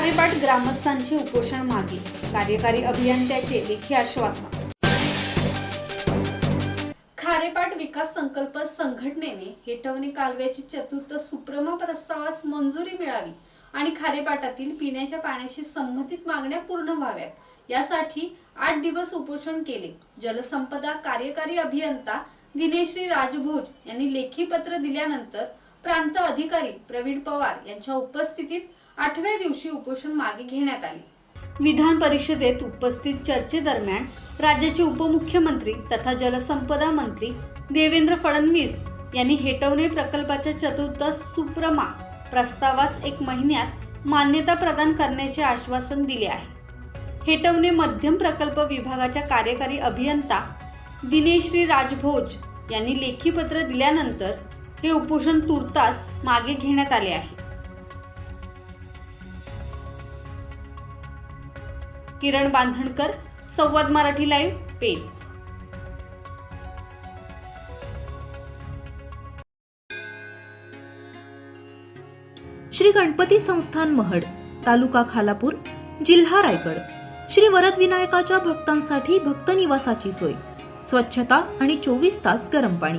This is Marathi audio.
खारेपाट ग्रामस्थांचे उपोषण मागे. कार्यकारी अभियंत्याचे लेखी आश्वासन. खारेपाट विकास संकल्प संघटनेने हेटवणे कालव्याची चतुर्थ सुप्रमा प्रस्तावास मंजुरी मिळावी आणि खारेपाटातील पिण्याच्या पाण्याशी संबंधित मागण्या पूर्ण व्हाव्यात. यासाठी आठ दिवस उपोषण केले. जलसंपदा कार्यकारी अभियंता दिनेश्री राजभोज यांनी लेखी पत्र दिल्यानंतर प्रांत अधिकारी प्रवीण पवार यांच्या उपस्थितीत आठव्या दिवशी उपोषण मागे घेण्यात आले. विधान परिषदेत उपस्थित चर्चेदरम्यान राज्याचे उपमुख्यमंत्री तथा जलसंपदा मंत्री देवेंद्र फडणवीस यांनी हेटवणे प्रकल्पाच्या चतुर्थ सुप्रमा प्रस्तावास एक महिन्यात मान्यता प्रदान करण्याचे आश्वासन दिले आहे. हेटवणे मध्यम प्रकल्प विभागाच्या कार्यकारी अभियंता दिनेश्री राजभोज यांनी लेखी पत्र दिल्यानंतर हे उपोषण तुर्तास मागे घेण्यात आले आहे. किरण बांधणकर संवाद मराठी लाईव्ह पेन श्री गणपती संस्थान महड तालुका खालापूर जिल्हा रायगड. श्री वरद विनायकाच्या भक्तांसाठी भक्त निवासाची सोय. स्वच्छता आणि चोवीस तास गरम पाणी.